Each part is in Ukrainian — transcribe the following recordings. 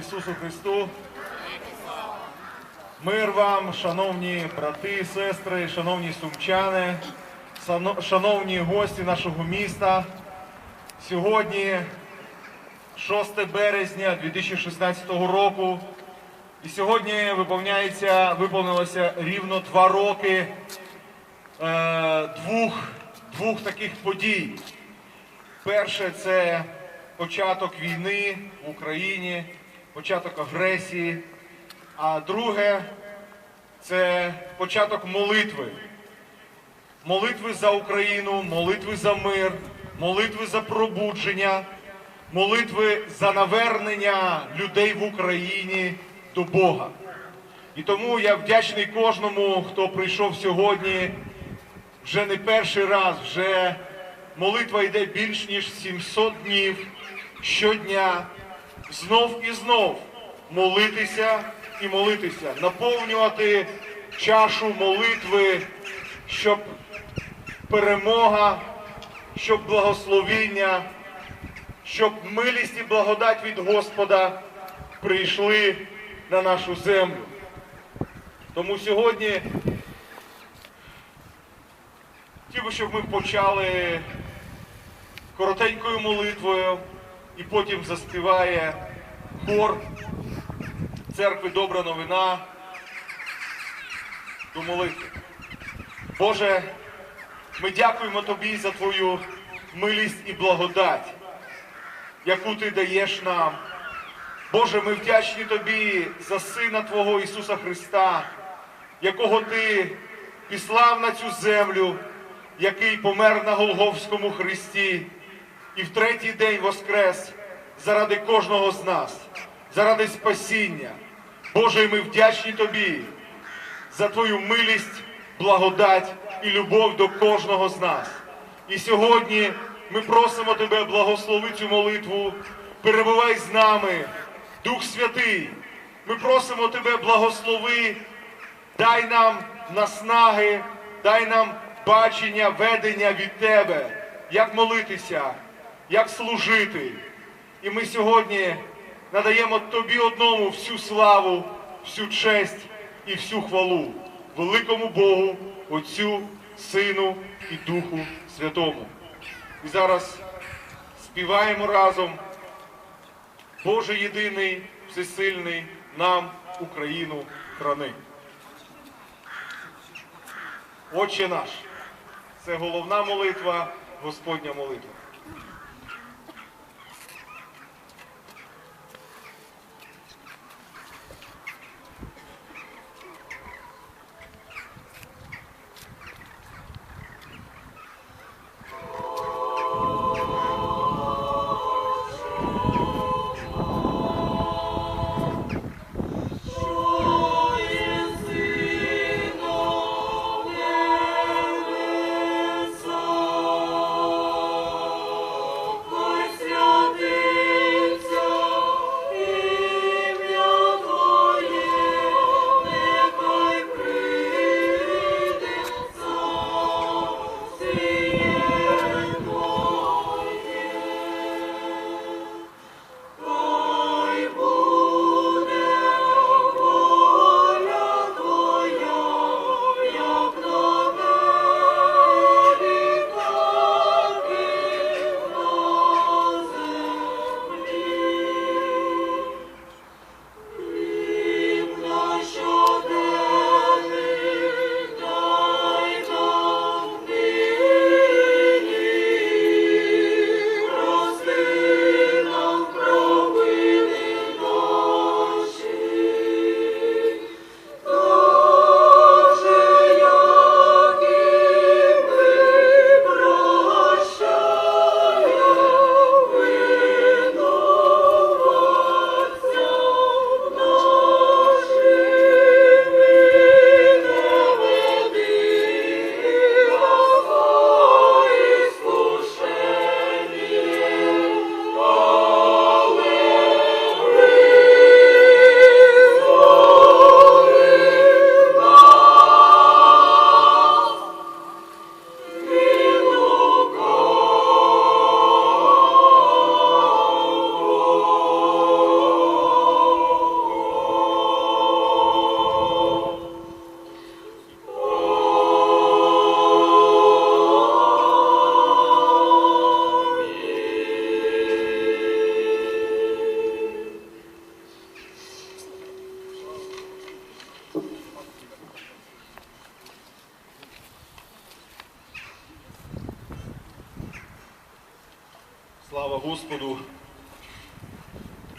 Ісусу Христу! Мир вам, шановні брати, сестри, шановні сумчани, шановні гості нашого міста. Сьогодні 6 березня 2016 року. І сьогодні виповняється, виповнилося рівно два роки е, двох, двох таких подій. Перше це початок війни в Україні, початок агресії. А друге це початок молитви. Молитви за Україну, молитви за мир, молитви за пробудження, молитви за навернення людей в Україні до Бога. І тому я вдячний кожному, хто прийшов сьогодні вже не перший раз, вже молитва йде більш ніж 700 днів щодня, знов і знов молитися і молитися, наповнювати чашу молитви, щоб перемога, щоб благословіння, щоб милість і благодать від Господа прийшли на нашу землю. Тому сьогодні хотів би, щоб ми почали коротенькою молитвою і потім заспіває хор церкви Добра новина до молитви. Боже, ми дякуємо Тобі за Твою милість і благодать, яку Ти даєш нам. Боже, ми вдячні Тобі за Сина Твого Ісуса Христа, якого Ти післав на цю землю, який помер на Голговському Христі і в третій день воскрес заради кожного з нас, заради спасіння. Боже, ми вдячні Тобі за Твою милість, благодать і любов до кожного з нас. І сьогодні ми просимо Тебе, благослови цю молитву, перебувай з нами, Дух Святий. Ми просимо Тебе, благослови, дай нам наснаги, дай нам бачення, ведення від Тебе, як молитися, як служити. І ми сьогодні надаємо Тобі одному всю славу, всю честь і всю хвалу, великому Богу, Отцю, Сину і Духу Святому. І зараз співаємо разом. Боже єдиний, всесильний, нам Україну храни. Отче наш, це головна молитва, Господня молитва.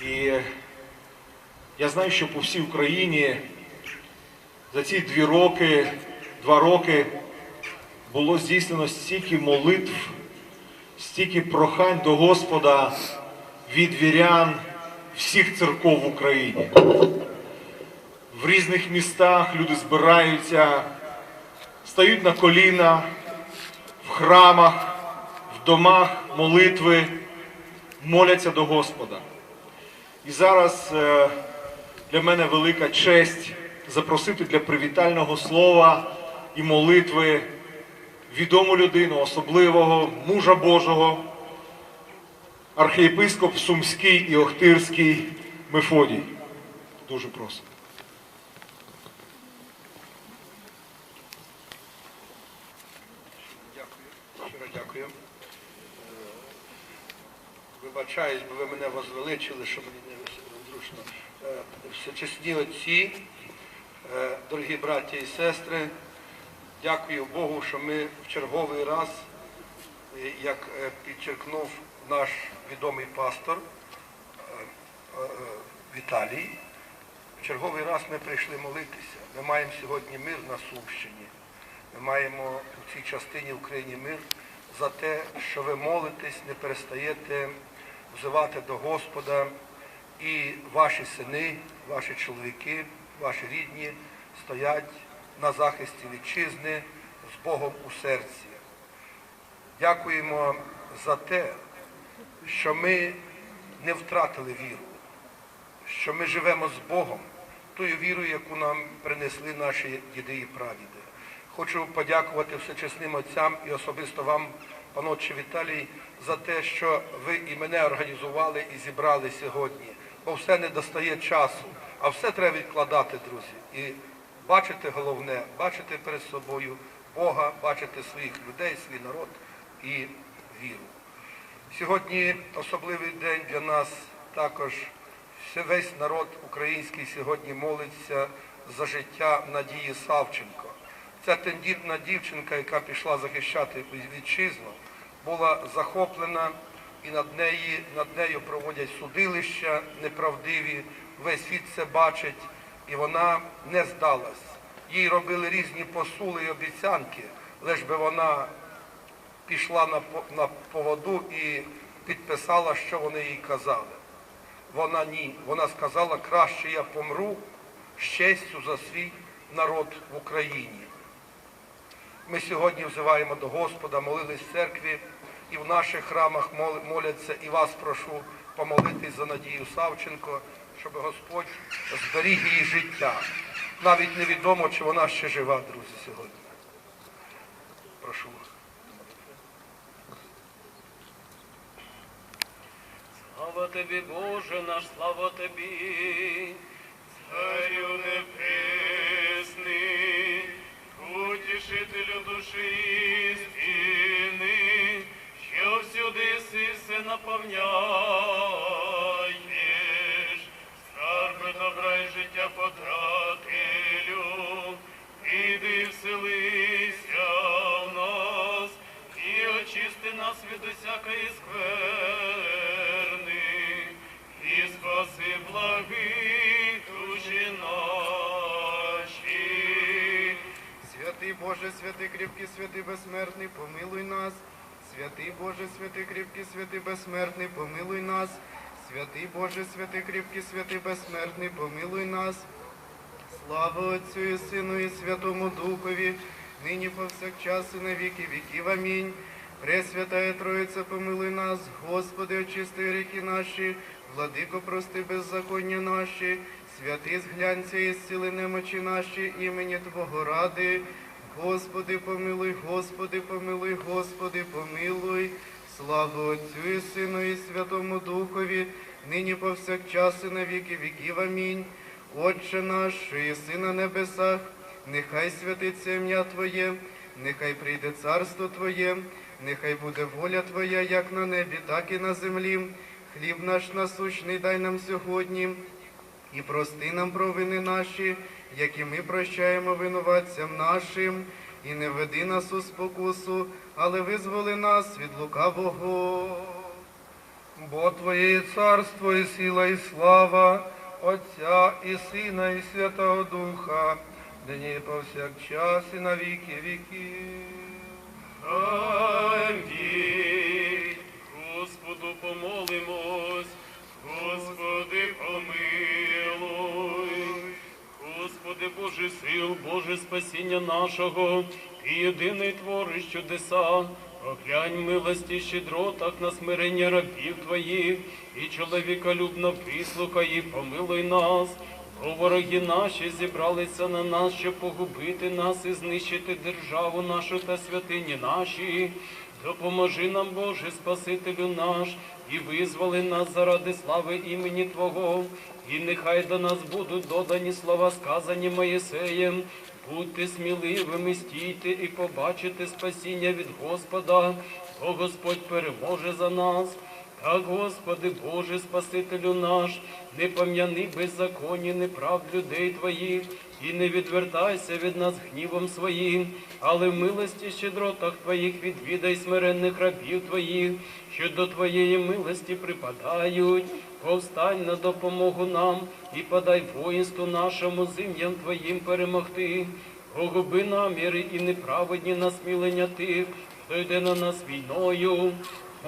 І я знаю, що по всій Україні за ці дві роки, два роки було здійснено стільки молитв, стільки прохань до Господа від вірян всіх церков в Україні. В різних містах люди збираються, стають на коліна, в храмах, в домах молитви, моляться до Господа. І зараз е, для мене велика честь запросити для привітального слова і молитви відому людину, особливого мужа Божого, архієпископ Сумський і Охтирський Мефодій. Дуже дякую. Е, Вибачаюсь, бо ви мене возвеличили, що мені не зручно. Е, Всечесні отці, е, дорогі браті і сестри, дякую Богу, що ми в черговий раз, е, як підчеркнув наш відомий пастор Віталій, в черговий раз ми прийшли молитися. Ми маємо сьогодні мир на Сумщині. Ми маємо у цій частині України мир за те, що ви молитесь, не перестаєте взивати до Господа, і ваші сини, ваші чоловіки, ваші рідні стоять на захисті вітчизни з Богом у серці. Дякуємо за те, що ми не втратили віру, що ми живемо з Богом, тою вірою, яку нам принесли наші діди і прадіди. Хочу подякувати всечесним отцям і особисто вам, панотче Віталій, за те, що ви і мене організували і зібрали сьогодні. Бо все не достає часу, а все треба відкладати, друзі. І бачити головне, бачити перед собою Бога, бачити своїх людей, свій народ і віру. Сьогодні особливий день для нас також. Весь народ український сьогодні молиться за життя Надії Савченко. Ця тендітна дівчинка, яка пішла захищати вітчизну, була захоплена і над, неї, над нею проводять судилища неправдиві. Весь світ це бачить, і вона не здалась. Їй робили різні посули і обіцянки, лиш би вона пішла на, на поводу і підписала, що вони їй казали. Вона ні. Вона сказала, краще я помру з честю за свій народ в Україні. Ми сьогодні взиваємо до Господа, молились в церкві і в наших храмах моляться. І вас прошу помолитись за Надію Савченко, щоб Господь зберіг її життя. Навіть невідомо, чи вона ще жива, друзі, сьогодні. Прошу вас. Слава тобі, Боже наш, слава тобі, Царю небесний, утішителю душі всюди сиси наповняєш, скарби добра й життя потратилю, іди вселися в нас і очисти нас від усякої скверни, і спаси благих душі наші. Святий Боже, святий кріпкий, святий безсмертний, помилуй нас. Святий Боже, святий кріпкий, святий безсмертний, помилуй нас. Святий Боже, святий кріпкий, святий безсмертний, помилуй нас. Слава Отцю і Сину і Святому Духові, нині повсякчас і на віки віків. Амінь. Пресвятая Троїця, помилуй нас, Господи, очисти гріхи наші, владико, прости беззаконня наші, святий зглянься і зціли немочі наші, імені Твого ради. Господи, помилуй, Господи, помилуй, Господи, помилуй. Слава Отцю і Сину і Святому Духові, нині повсякчас і на віки віків. Амінь. Отче наш, що єси на небесах, нехай святиться ім'я Твоє, нехай прийде царство Твоє, нехай буде воля Твоя, як на небі, так і на землі. Хліб наш насущний дай нам сьогодні, і прости нам провини наші, які ми прощаємо винуватцям нашим, і не веди нас у спокусу, але визволи нас від лукавого. Бо Твоє є царство і сила, і слава Отця і Сина, і Святого Духа, нині і повсякчас, і на віки віків. Амінь. Господу помолимось, Господи помилуй. Господи Боже сил, Боже спасіння нашого, Ти єдиний твориш чудеса. Поглянь милості щедротах на смирення рабів Твоїх, і чоловіколюбно вислухай і помилуй нас. Бо вороги наші зібралися на нас, щоб погубити нас і знищити державу нашу та святині наші. Допоможи нам, Боже, Спасителю наш, і визволи нас заради слави імені Твого, і нехай до нас будуть додані слова, сказані Моїсеєм. Будьте сміливими, стійте і побачите спасіння від Господа, бо Господь переможе за нас. Так, Господи, Боже, Спасителю наш, не пом'яни беззаконні неправд людей Твоїх, і не відвертайся від нас гнівом своїм, але в милості щедротах Твоїх відвідай смиренних рабів Твоїх, що до Твоєї милості припадають. Повстань на допомогу нам і подай воїнству нашому зим'ям Твоїм перемогти. Погуби наміри і неправедні насмілення тих, хто йде на нас війною.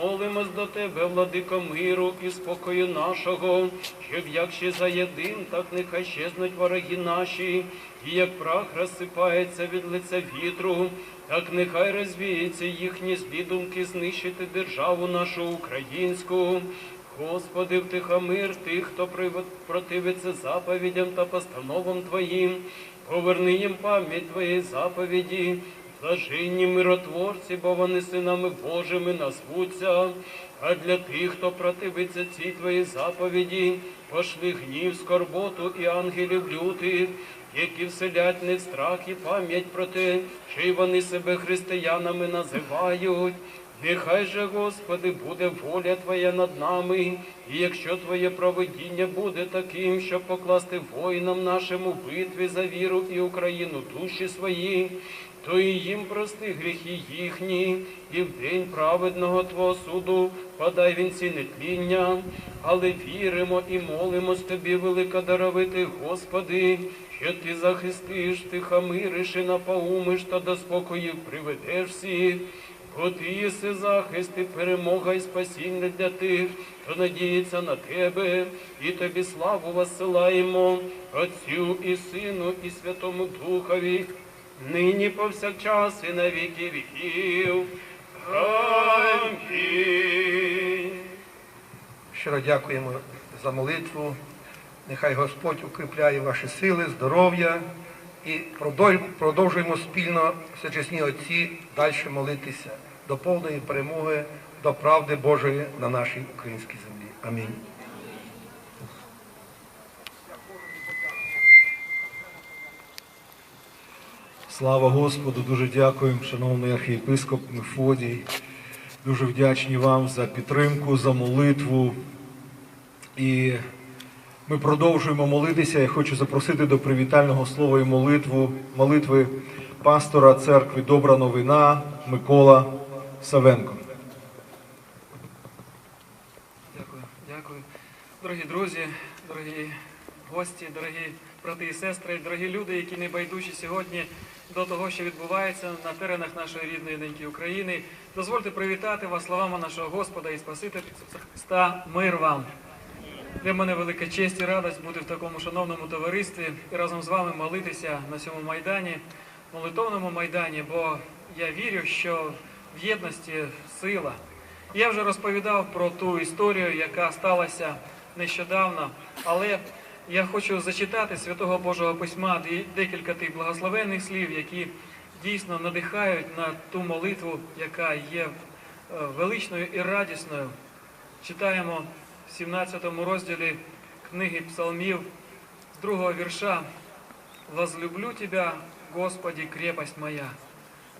Молимось до Тебе, владико миру і спокою нашого, щоб як ще заєдин, так нехай щезнуть вороги наші, і як прах розсипається від лиця вітру, так нехай розвіються їхні злі думки знищити державу нашу українську. Господи, втихомир тих, хто противиться заповідям та постановам Твоїм, поверни їм пам'ять Твоєї заповіді, блаженні миротворці, бо вони синами Божими назвуться. А для тих, хто противиться цій Твоїй заповіді, пошли гнів, скорботу і ангелів лютих, які вселять не страх і пам'ять про те, що й вони себе християнами називають. Нехай же, Господи, буде воля Твоя над нами, і якщо Твоє провидіння буде таким, щоб покласти воїнам нашим у битві за віру і Україну душі свої, то і їм прости гріхи їхні, і в день праведного Твого суду подай вінці нетління, але віримо і молимось Тобі, великодаровитий Господи, що Ти захистиш, тихомириш і напаумиш та до спокою приведеш всіх. Бо ти єси захист і перемога і спасіння для тих, хто надіється на тебе, і тобі славу воссилаємо, Отцю і Сину, і Святому Духові, нині повсякчас і на віки віків. Амінь. Щиро дякуємо за молитву. Нехай Господь укріпляє ваші сили, здоров'я і продовжуємо спільно, всечесні отці, далі молитися до повної перемоги, до правди Божої на нашій українській землі. Амінь. Слава Господу, дуже дякуємо, шановний архієпископ Мефодій. Дуже вдячні вам за підтримку, за молитву. І ми продовжуємо молитися. Я хочу запросити до привітального слова і молитву, молитви пастора церкви Добра новина Микола Савенко. Дякую, дякую. Дорогі друзі, дорогі гості, дорогі брати і сестри, дорогі люди, які не байдужі сьогодні до того, що відбувається на теренах нашої рідної неньки України. Дозвольте привітати вас словами нашого Господа і Спасителя Христа. Мир вам. Для мене велика честь і радість бути в такому шановному товаристві і разом з вами молитися на цьому майдані, молитовному майдані, бо я вірю, що в єдності сила. Я вже розповідав про ту історію, яка сталася нещодавно, але я хочу зачитати святого Божого письма декілька тих благословенних слів, які дійсно надихають на ту молитву, яка є е, величною і радісною. Читаємо в 17 розділі книги Псалмів з другого вірша. «Возлюблю Тебя, Господи, крепость моя,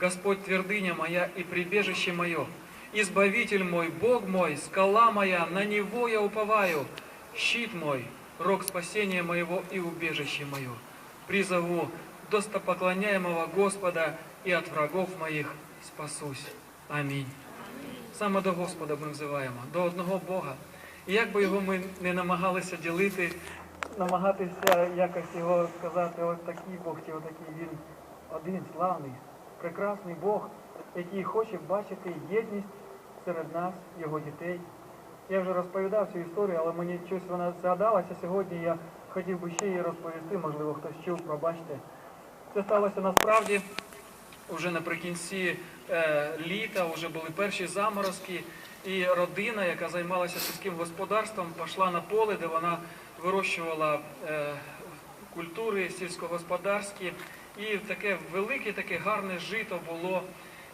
Господь твердыня моя и прибежище мое, Избавитель мой, Бог мой, скала моя, на Него я уповаю, щит мой, рог спасения моего и убежище мое. Призову достопоклоняемого Господа и от врагов моих спасусь. Аминь. саме до Господа ми взиваємо, до одного Бога. І як би його ми не намагалися ділити, намагатися якось його сказати, ось такий Бог чи отакий він один славний, прекрасний Бог, який хоче бачити єдність серед нас, його дітей. Я вже розповідав цю історію, але мені щось вона згадалася сьогодні. Я хотів би ще її розповісти, можливо, хтось чув, пробачте. Це сталося насправді вже наприкінці е, літа, вже були перші заморозки, і родина, яка займалася сільським господарством, пішла на поле, де вона вирощувала е, культури сільськогосподарські, і таке велике, таке гарне жито було.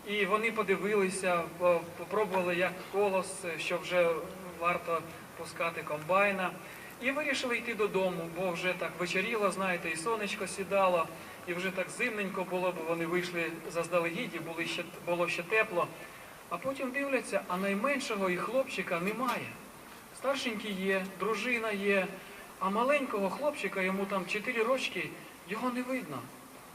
І вони подивилися, по- попробували як колос, що вже варто пускати комбайна. І вирішили йти додому, бо вже так вечеріло, знаєте, і сонечко сідало, і вже так зимненько було, бо вони вийшли заздалегідь, і було ще тепло. А потім дивляться, а найменшого і хлопчика немає. Старшенький є, дружина є, а маленького хлопчика, йому там 4 рочки, його не видно.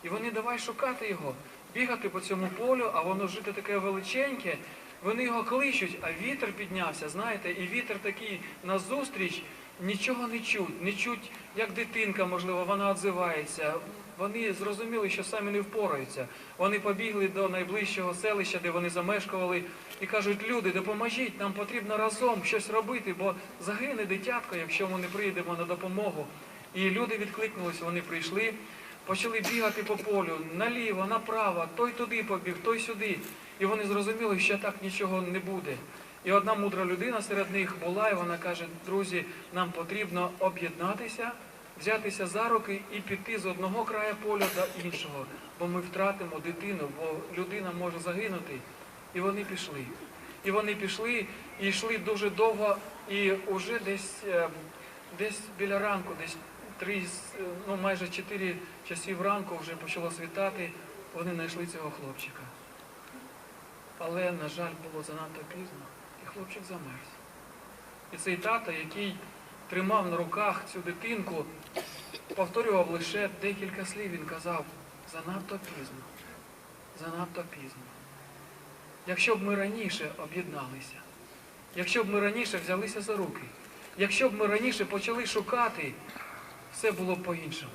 І вони давай шукати його, бігати по цьому полю, а воно жити таке величеньке. Вони його кличуть, а вітер піднявся, знаєте, і вітер такий назустріч, нічого не чуть, не чуть, як дитинка, можливо, вона відзивається. Вони зрозуміли, що самі не впораються. Вони побігли до найближчого селища, де вони замешкували, і кажуть, люди, допоможіть, нам потрібно разом щось робити, бо загине дитятко, якщо ми не прийдемо на допомогу. І люди відкликнулися, вони прийшли, почали бігати по полю наліво, направо, той туди побіг, той сюди. І вони зрозуміли, що так нічого не буде. І одна мудра людина серед них була, і вона каже: друзі, нам потрібно об'єднатися, взятися за руки і піти з одного краю поля до іншого, бо ми втратимо дитину, бо людина може загинути. І вони пішли. І вони пішли і йшли дуже довго, і вже десь, е, десь біля ранку, десь три, е, ну майже чотири часів ранку вже почало світати, вони знайшли цього хлопчика. Але, на жаль, було занадто пізно, і хлопчик замерз. І цей тато, який тримав на руках цю дитинку, повторював лише декілька слів. Він казав, занадто пізно, занадто пізно. Якщо б ми раніше об'єдналися, якщо б ми раніше взялися за руки, якщо б ми раніше почали шукати, все було б по-іншому.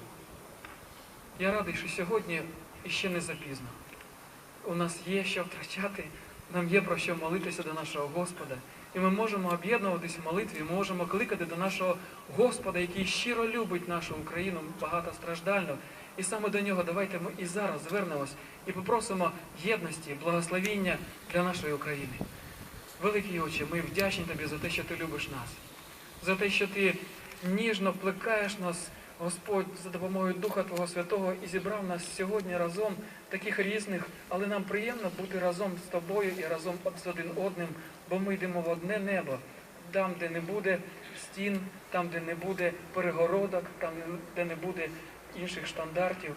Я радий, що сьогодні іще не запізно. У нас є що втрачати, нам є про що молитися до нашого Господа. І ми можемо об'єднуватись в молитві, можемо кликати до нашого Господа, який щиро любить нашу Україну багатостраждальну. І саме до нього давайте ми і зараз звернемось і попросимо єдності, благословіння для нашої України. Великий Отче, ми вдячні тобі за те, що ти любиш нас, за те, що ти ніжно плекаєш нас, Господь, за допомогою Духа Твого Святого і зібрав нас сьогодні разом, таких різних, але нам приємно бути разом з тобою і разом з один одним, бо ми йдемо в одне небо, там, де не буде стін, там, де не буде перегородок, там, де не буде інших штандартів,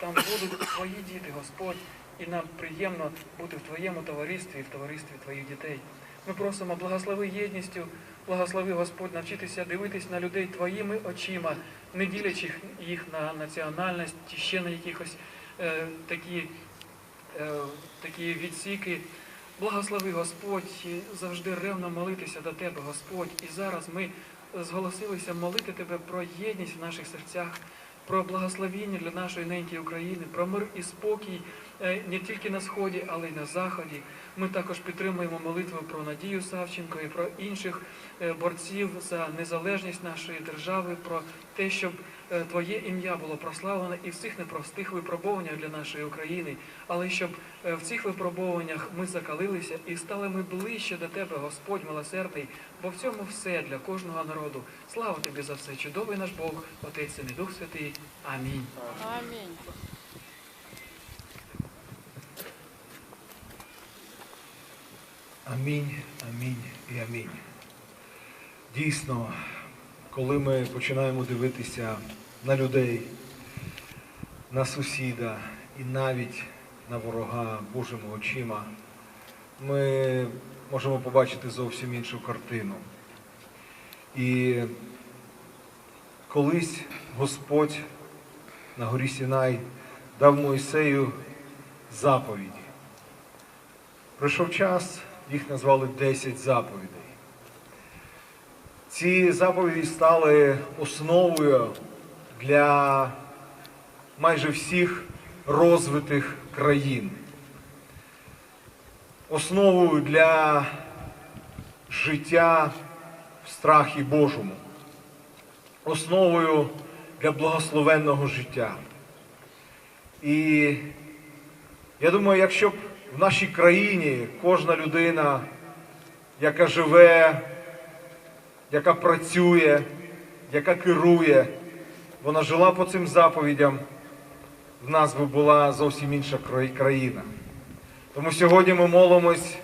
там будуть твої діти, Господь, і нам приємно бути в твоєму товаристві і в товаристві твоїх дітей. Ми просимо благослови єдністю, благослови Господь навчитися дивитись на людей твоїми очима, не ділячи їх на національність чи ще на якихось е, такі, е, такі відсіки. Благослови Господь завжди ревно молитися до Тебе, Господь. І зараз ми зголосилися молити Тебе про єдність в наших серцях, про благословіння для нашої неньки України, про мир і спокій е, не тільки на сході, але й на заході. Ми також підтримуємо молитву про Надію Савченко і про інших е, борців за незалежність нашої держави, про те, щоб Твоє ім'я було прославлене і в цих непростих випробуваннях для нашої України, але щоб е, в цих випробуваннях ми закалилися і стали ми ближче до Тебе, Господь милосердний, бо в цьому все для кожного народу. Слава Тобі за все, чудовий наш Бог, Отець і Дух Святий. Амінь. Амінь. Амінь, амінь і амінь. Дійсно, коли ми починаємо дивитися на людей, на сусіда і навіть на ворога Божими очима, ми можемо побачити зовсім іншу картину. І колись Господь на горі Сінай дав Моїсею заповіді. Прийшов час, їх назвали 10 заповідей. Ці заповіді стали основою для майже всіх розвитих країн, основою для життя в страхі Божому, основою для благословенного життя. І я думаю, якщо б в нашій країні кожна людина, яка живе, яка працює, яка керує, вона жила по цим заповідям, в нас би була зовсім інша країна. Тому сьогодні ми молимось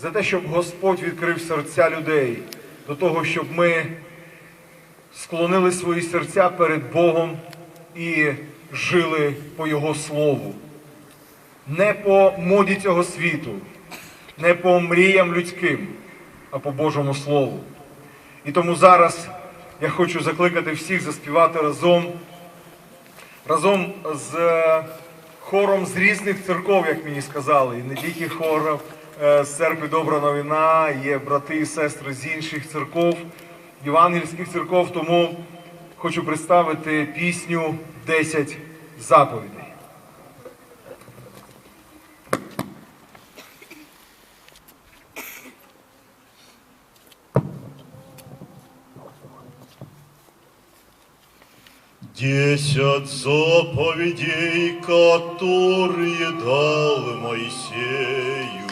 за те, щоб Господь відкрив серця людей до того, щоб ми склонили свої серця перед Богом і жили по Його Слову. Не по моді цього світу, не по мріям людським, а по Божому Слову. І тому зараз я хочу закликати всіх заспівати разом, разом з е, хором з різних церков, як мені сказали, і не тільки хором е, з церкви Добра новина, є брати і сестри з інших церков, євангельських церков, тому хочу представити пісню «10 заповідей. Десять заповедей, которые дал Моисею